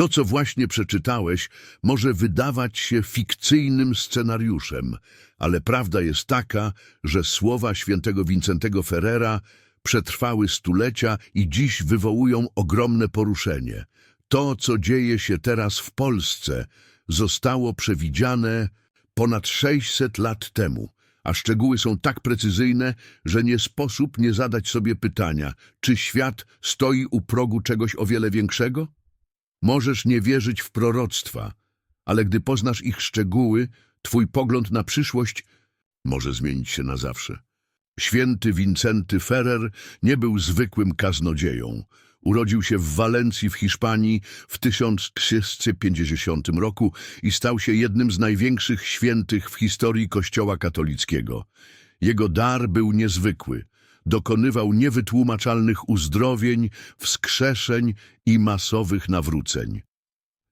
To, co właśnie przeczytałeś, może wydawać się fikcyjnym scenariuszem, ale prawda jest taka, że słowa świętego Wincentego Ferrera przetrwały stulecia i dziś wywołują ogromne poruszenie. To, co dzieje się teraz w Polsce, zostało przewidziane ponad 600 lat temu, a szczegóły są tak precyzyjne, że nie sposób nie zadać sobie pytania, czy świat stoi u progu czegoś o wiele większego? Możesz nie wierzyć w proroctwa, ale gdy poznasz ich szczegóły, twój pogląd na przyszłość może zmienić się na zawsze. Święty Wincenty Ferrer nie był zwykłym kaznodzieją. Urodził się w Walencji w Hiszpanii w 1350 roku i stał się jednym z największych świętych w historii Kościoła katolickiego. Jego dar był niezwykły. Dokonywał niewytłumaczalnych uzdrowień, wskrzeszeń i masowych nawróceń.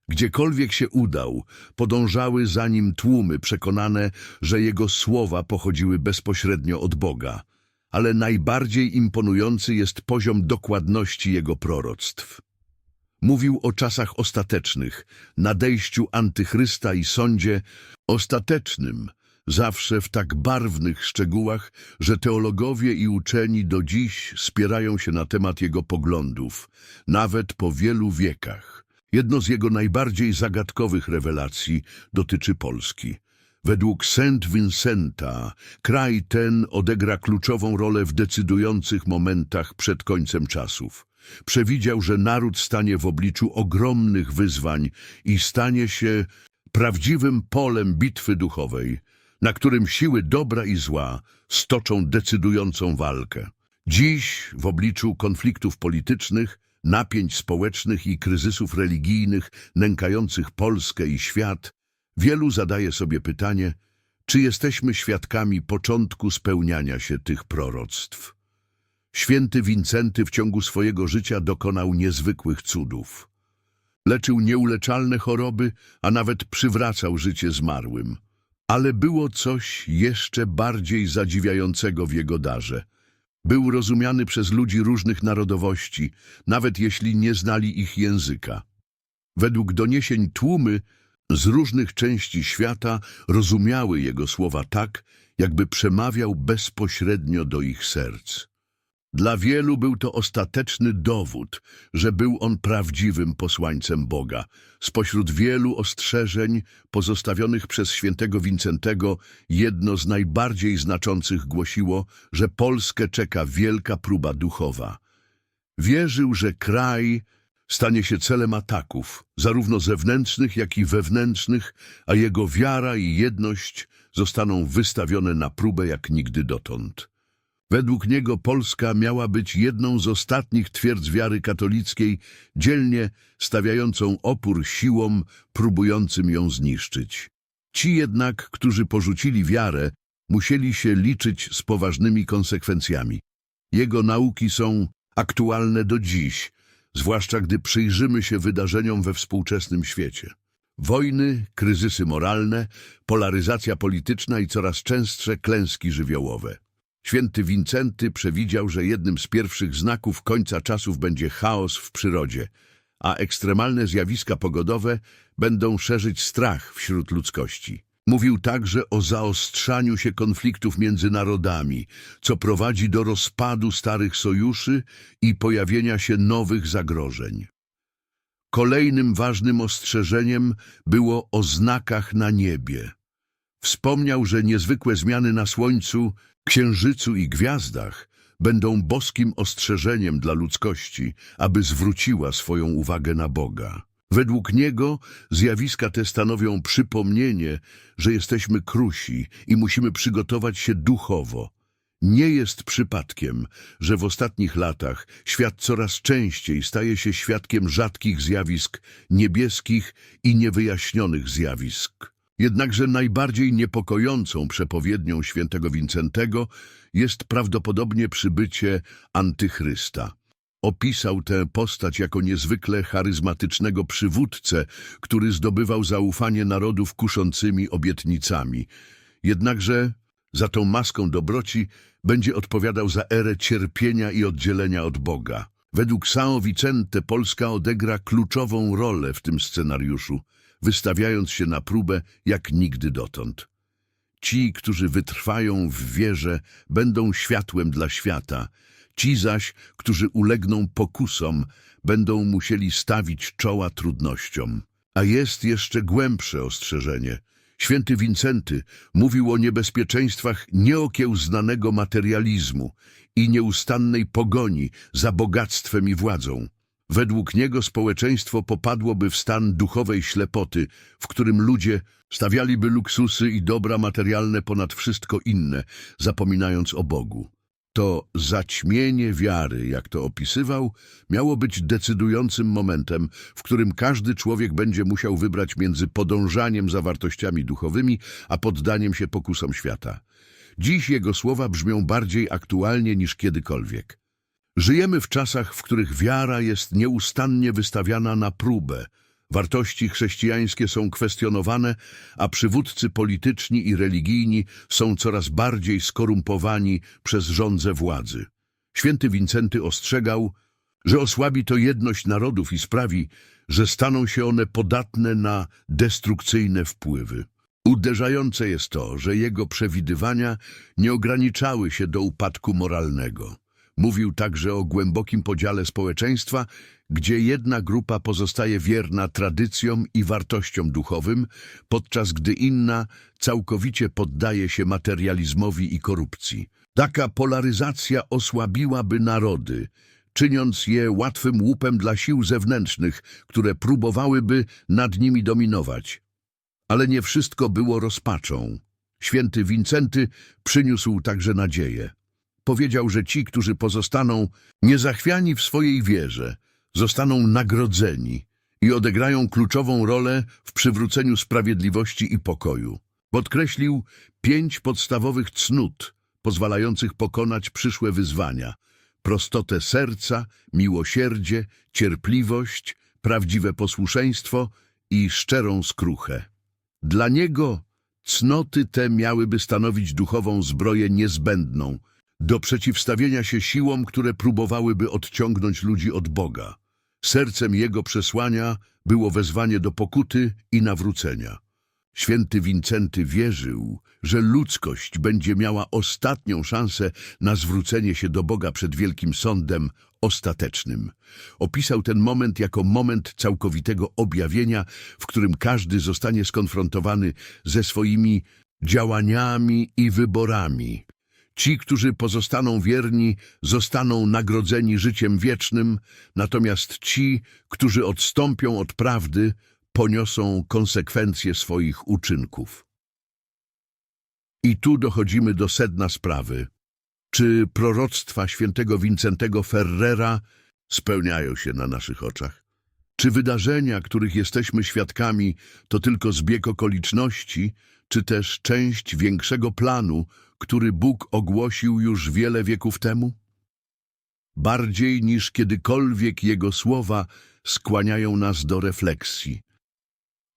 Gdziekolwiek się udał, podążały za nim tłumy przekonane, że jego słowa pochodziły bezpośrednio od Boga. Ale najbardziej imponujący jest poziom dokładności jego proroctw. Mówił o czasach ostatecznych, nadejściu antychrysta i sądzie ostatecznym, zawsze w tak barwnych szczegółach, że teologowie i uczeni do dziś spierają się na temat jego poglądów, nawet po wielu wiekach. Jedno z jego najbardziej zagadkowych rewelacji dotyczy Polski. Według Saint Vincenta kraj ten odegra kluczową rolę w decydujących momentach przed końcem czasów. Przewidział, że naród stanie w obliczu ogromnych wyzwań i stanie się prawdziwym polem bitwy duchowej, na którym siły dobra i zła stoczą decydującą walkę. Dziś, w obliczu konfliktów politycznych, napięć społecznych i kryzysów religijnych nękających Polskę i świat, wielu zadaje sobie pytanie, czy jesteśmy świadkami początku spełniania się tych proroctw. Święty Wincenty w ciągu swojego życia dokonał niezwykłych cudów. Leczył nieuleczalne choroby, a nawet przywracał życie zmarłym. Ale było coś jeszcze bardziej zadziwiającego w jego darze. Był rozumiany przez ludzi różnych narodowości, nawet jeśli nie znali ich języka. Według doniesień tłumy z różnych części świata rozumiały jego słowa tak, jakby przemawiał bezpośrednio do ich serc. Dla wielu był to ostateczny dowód, że był on prawdziwym posłańcem Boga. Spośród wielu ostrzeżeń pozostawionych przez świętego Wincentego, jedno z najbardziej znaczących głosiło, że Polskę czeka wielka próba duchowa. Wierzył, że kraj stanie się celem ataków, zarówno zewnętrznych, jak i wewnętrznych, a jego wiara i jedność zostaną wystawione na próbę jak nigdy dotąd. Według niego Polska miała być jedną z ostatnich twierdz wiary katolickiej, dzielnie stawiającą opór siłom próbującym ją zniszczyć. Ci jednak, którzy porzucili wiarę, musieli się liczyć z poważnymi konsekwencjami. Jego nauki są aktualne do dziś, zwłaszcza gdy przyjrzymy się wydarzeniom we współczesnym świecie. Wojny, kryzysy moralne, polaryzacja polityczna i coraz częstsze klęski żywiołowe. Święty Wincenty przewidział, że jednym z pierwszych znaków końca czasów będzie chaos w przyrodzie, a ekstremalne zjawiska pogodowe będą szerzyć strach wśród ludzkości. Mówił także o zaostrzaniu się konfliktów między narodami, co prowadzi do rozpadu starych sojuszy i pojawienia się nowych zagrożeń. Kolejnym ważnym ostrzeżeniem było o znakach na niebie. Wspomniał, że niezwykłe zmiany na Słońcu, Księżycu i gwiazdach będą boskim ostrzeżeniem dla ludzkości, aby zwróciła swoją uwagę na Boga. Według niego zjawiska te stanowią przypomnienie, że jesteśmy krusi i musimy przygotować się duchowo. Nie jest przypadkiem, że w ostatnich latach świat coraz częściej staje się świadkiem rzadkich zjawisk niebieskich i niewyjaśnionych zjawisk. Jednakże najbardziej niepokojącą przepowiednią świętego Wincentego jest prawdopodobnie przybycie antychrysta. Opisał tę postać jako niezwykle charyzmatycznego przywódcę, który zdobywał zaufanie narodów kuszącymi obietnicami. Jednakże za tą maską dobroci będzie odpowiadał za erę cierpienia i oddzielenia od Boga. Według São Vicente Polska odegra kluczową rolę w tym scenariuszu, wystawiając się na próbę jak nigdy dotąd. Ci, którzy wytrwają w wierze, będą światłem dla świata. Ci zaś, którzy ulegną pokusom, będą musieli stawić czoła trudnościom. A jest jeszcze głębsze ostrzeżenie. Święty Wincenty mówił o niebezpieczeństwach nieokiełznanego materializmu i nieustannej pogoni za bogactwem i władzą. Według niego społeczeństwo popadłoby w stan duchowej ślepoty, w którym ludzie stawialiby luksusy i dobra materialne ponad wszystko inne, zapominając o Bogu. To zaćmienie wiary, jak to opisywał, miało być decydującym momentem, w którym każdy człowiek będzie musiał wybrać między podążaniem za wartościami duchowymi, a poddaniem się pokusom świata. Dziś jego słowa brzmią bardziej aktualnie niż kiedykolwiek. Żyjemy w czasach, w których wiara jest nieustannie wystawiana na próbę. Wartości chrześcijańskie są kwestionowane, a przywódcy polityczni i religijni są coraz bardziej skorumpowani przez rządze władzy. Święty Wincenty ostrzegał, że osłabi to jedność narodów i sprawi, że staną się one podatne na destrukcyjne wpływy. Uderzające jest to, że jego przewidywania nie ograniczały się do upadku moralnego. Mówił także o głębokim podziale społeczeństwa, gdzie jedna grupa pozostaje wierna tradycjom i wartościom duchowym, podczas gdy inna całkowicie poddaje się materializmowi i korupcji. Taka polaryzacja osłabiłaby narody, czyniąc je łatwym łupem dla sił zewnętrznych, które próbowałyby nad nimi dominować. Ale nie wszystko było rozpaczą. Święty Wincenty przyniósł także nadzieję. Powiedział, że ci, którzy pozostaną niezachwiani w swojej wierze, zostaną nagrodzeni i odegrają kluczową rolę w przywróceniu sprawiedliwości i pokoju. Podkreślił pięć podstawowych cnót pozwalających pokonać przyszłe wyzwania. Prostotę serca, miłosierdzie, cierpliwość, prawdziwe posłuszeństwo i szczerą skruchę. Dla niego cnoty te miałyby stanowić duchową zbroję niezbędną do przeciwstawienia się siłom, które próbowałyby odciągnąć ludzi od Boga. Sercem jego przesłania było wezwanie do pokuty i nawrócenia. Święty Wincenty wierzył, że ludzkość będzie miała ostatnią szansę na zwrócenie się do Boga przed wielkim sądem ostatecznym. Opisał ten moment jako moment całkowitego objawienia, w którym każdy zostanie skonfrontowany ze swoimi działaniami i wyborami. Ci, którzy pozostaną wierni, zostaną nagrodzeni życiem wiecznym, natomiast ci, którzy odstąpią od prawdy, poniosą konsekwencje swoich uczynków. I tu dochodzimy do sedna sprawy. Czy proroctwa świętego Wincentego Ferrera spełniają się na naszych oczach? Czy wydarzenia, których jesteśmy świadkami, to tylko zbieg okoliczności, czy też część większego planu, który Bóg ogłosił już wiele wieków temu? Bardziej niż kiedykolwiek Jego słowa skłaniają nas do refleksji.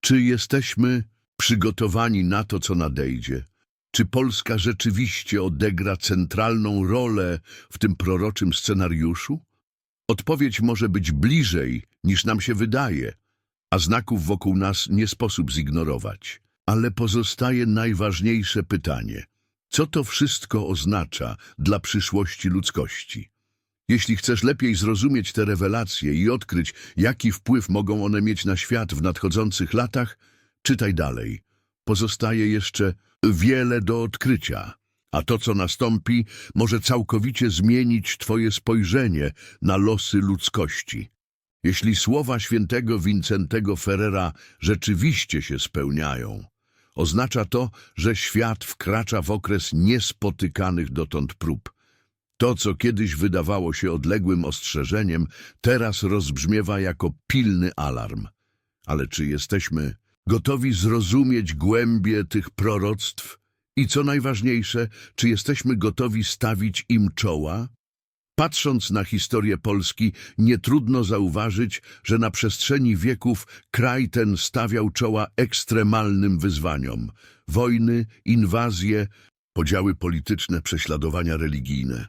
Czy jesteśmy przygotowani na to, co nadejdzie? Czy Polska rzeczywiście odegra centralną rolę w tym proroczym scenariuszu? Odpowiedź może być bliżej, niż nam się wydaje, a znaków wokół nas nie sposób zignorować. Ale pozostaje najważniejsze pytanie. Co to wszystko oznacza dla przyszłości ludzkości? Jeśli chcesz lepiej zrozumieć te rewelacje i odkryć, jaki wpływ mogą one mieć na świat w nadchodzących latach, czytaj dalej. Pozostaje jeszcze wiele do odkrycia, a to, co nastąpi, może całkowicie zmienić Twoje spojrzenie na losy ludzkości. Jeśli słowa świętego Wincentego Ferrera rzeczywiście się spełniają, oznacza to, że świat wkracza w okres niespotykanych dotąd prób. To, co kiedyś wydawało się odległym ostrzeżeniem, teraz rozbrzmiewa jako pilny alarm. Ale czy jesteśmy gotowi zrozumieć głębie tych proroctw? I co najważniejsze, czy jesteśmy gotowi stawić im czoła? Patrząc na historię Polski, nie trudno zauważyć, że na przestrzeni wieków kraj ten stawiał czoła ekstremalnym wyzwaniom. Wojny, inwazje, podziały polityczne, prześladowania religijne.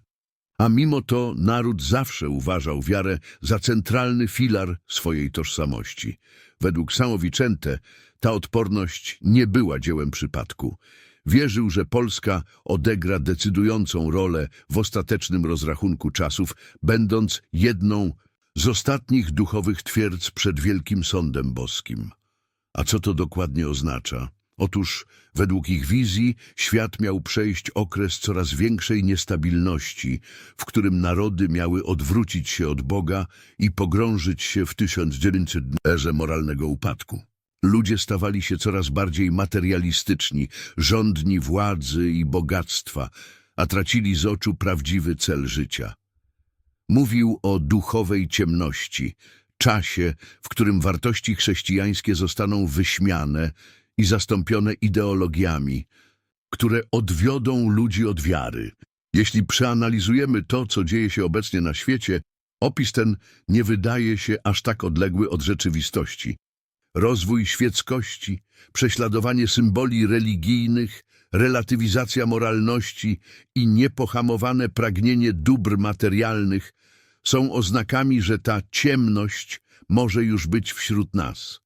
A mimo to naród zawsze uważał wiarę za centralny filar swojej tożsamości. Według São Vicente ta odporność nie była dziełem przypadku. Wierzył, że Polska odegra decydującą rolę w ostatecznym rozrachunku czasów, będąc jedną z ostatnich duchowych twierdz przed Wielkim Sądem Boskim. A co to dokładnie oznacza? Otóż, według ich wizji, świat miał przejść okres coraz większej niestabilności, w którym narody miały odwrócić się od Boga i pogrążyć się w 1900 erze moralnego upadku. Ludzie stawali się coraz bardziej materialistyczni, żądni władzy i bogactwa, a tracili z oczu prawdziwy cel życia. Mówił o duchowej ciemności, czasie, w którym wartości chrześcijańskie zostaną wyśmiane i zastąpione ideologiami, które odwiodą ludzi od wiary. Jeśli przeanalizujemy to, co dzieje się obecnie na świecie, opis ten nie wydaje się aż tak odległy od rzeczywistości. Rozwój świeckości, prześladowanie symboli religijnych, relatywizacja moralności i niepohamowane pragnienie dóbr materialnych są oznakami, że ta ciemność może już być wśród nas.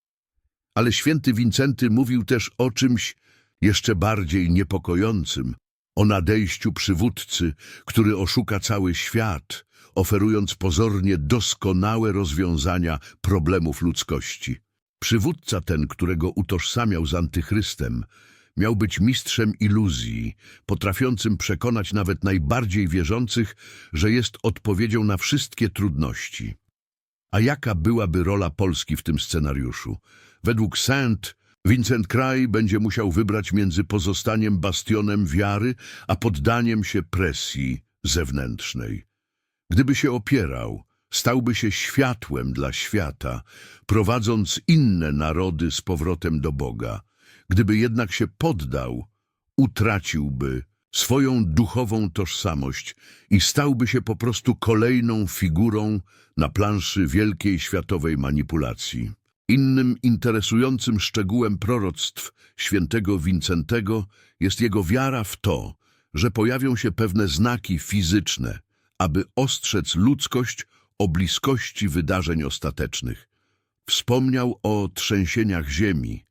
Ale święty Wincenty mówił też o czymś jeszcze bardziej niepokojącym, o nadejściu przywódcy, który oszuka cały świat, oferując pozornie doskonałe rozwiązania problemów ludzkości. Przywódca ten, którego utożsamiał z antychrystem, miał być mistrzem iluzji, potrafiącym przekonać nawet najbardziej wierzących, że jest odpowiedzią na wszystkie trudności. A jaka byłaby rola Polski w tym scenariuszu? Według Saint, Vincent Kraj będzie musiał wybrać między pozostaniem bastionem wiary, a poddaniem się presji zewnętrznej. Gdyby się opierał, stałby się światłem dla świata, prowadząc inne narody z powrotem do Boga. Gdyby jednak się poddał, utraciłby swoją duchową tożsamość i stałby się po prostu kolejną figurą na planszy wielkiej światowej manipulacji. Innym interesującym szczegółem proroctw świętego Wincentego jest jego wiara w to, że pojawią się pewne znaki fizyczne, aby ostrzec ludzkość o bliskości wydarzeń ostatecznych. Wspomniał o trzęsieniach ziemi,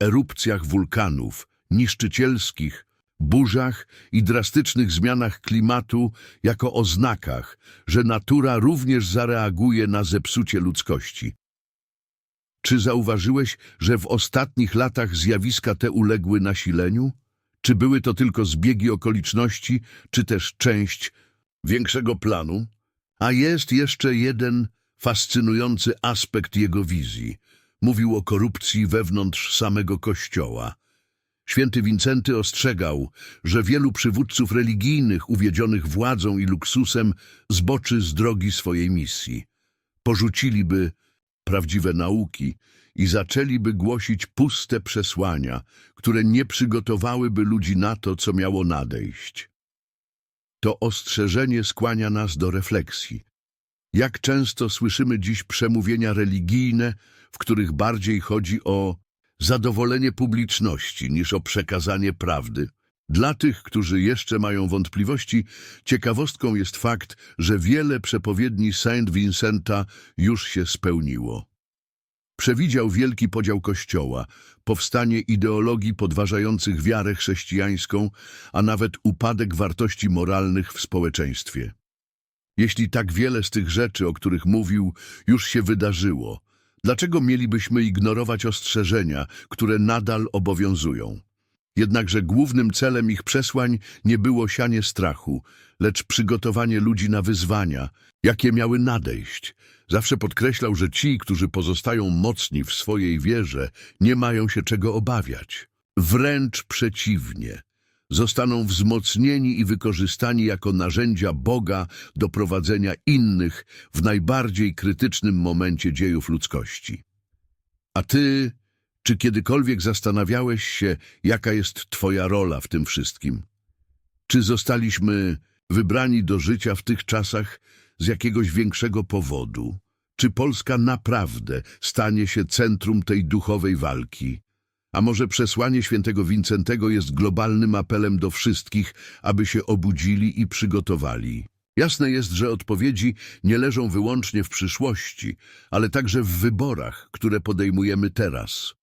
erupcjach wulkanów, niszczycielskich, burzach i drastycznych zmianach klimatu jako oznakach, że natura również zareaguje na zepsucie ludzkości. Czy zauważyłeś, że w ostatnich latach zjawiska te uległy nasileniu? Czy były to tylko zbiegi okoliczności, czy też część większego planu? A jest jeszcze jeden fascynujący aspekt jego wizji. Mówił o korupcji wewnątrz samego Kościoła. Święty Wincenty ostrzegał, że wielu przywódców religijnych uwiedzionych władzą i luksusem zboczy z drogi swojej misji. Porzuciliby prawdziwe nauki i zaczęliby głosić puste przesłania, które nie przygotowałyby ludzi na to, co miało nadejść. To ostrzeżenie skłania nas do refleksji. Jak często słyszymy dziś przemówienia religijne, w których bardziej chodzi o zadowolenie publiczności niż o przekazanie prawdy. Dla tych, którzy jeszcze mają wątpliwości, ciekawostką jest fakt, że wiele przepowiedni Saint Vincenta już się spełniło. Przewidział wielki podział Kościoła, powstanie ideologii podważających wiarę chrześcijańską, a nawet upadek wartości moralnych w społeczeństwie. Jeśli tak wiele z tych rzeczy, o których mówił, już się wydarzyło, dlaczego mielibyśmy ignorować ostrzeżenia, które nadal obowiązują? Jednakże głównym celem ich przesłań nie było sianie strachu, lecz przygotowanie ludzi na wyzwania, jakie miały nadejść. Zawsze podkreślał, że ci, którzy pozostają mocni w swojej wierze, nie mają się czego obawiać. Wręcz przeciwnie. Zostaną wzmocnieni i wykorzystani jako narzędzia Boga do prowadzenia innych w najbardziej krytycznym momencie dziejów ludzkości. A ty, czy kiedykolwiek zastanawiałeś się, jaka jest twoja rola w tym wszystkim? Czy zostaliśmy wybrani do życia w tych czasach z jakiegoś większego powodu? Czy Polska naprawdę stanie się centrum tej duchowej walki? A może przesłanie świętego Wincentego jest globalnym apelem do wszystkich, aby się obudzili i przygotowali? Jasne jest, że odpowiedzi nie leżą wyłącznie w przyszłości, ale także w wyborach, które podejmujemy teraz.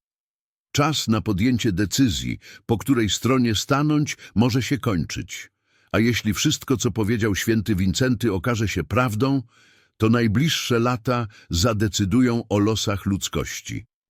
Czas na podjęcie decyzji, po której stronie stanąć, może się kończyć. A jeśli wszystko, co powiedział święty Wincenty, okaże się prawdą, to najbliższe lata zadecydują o losach ludzkości.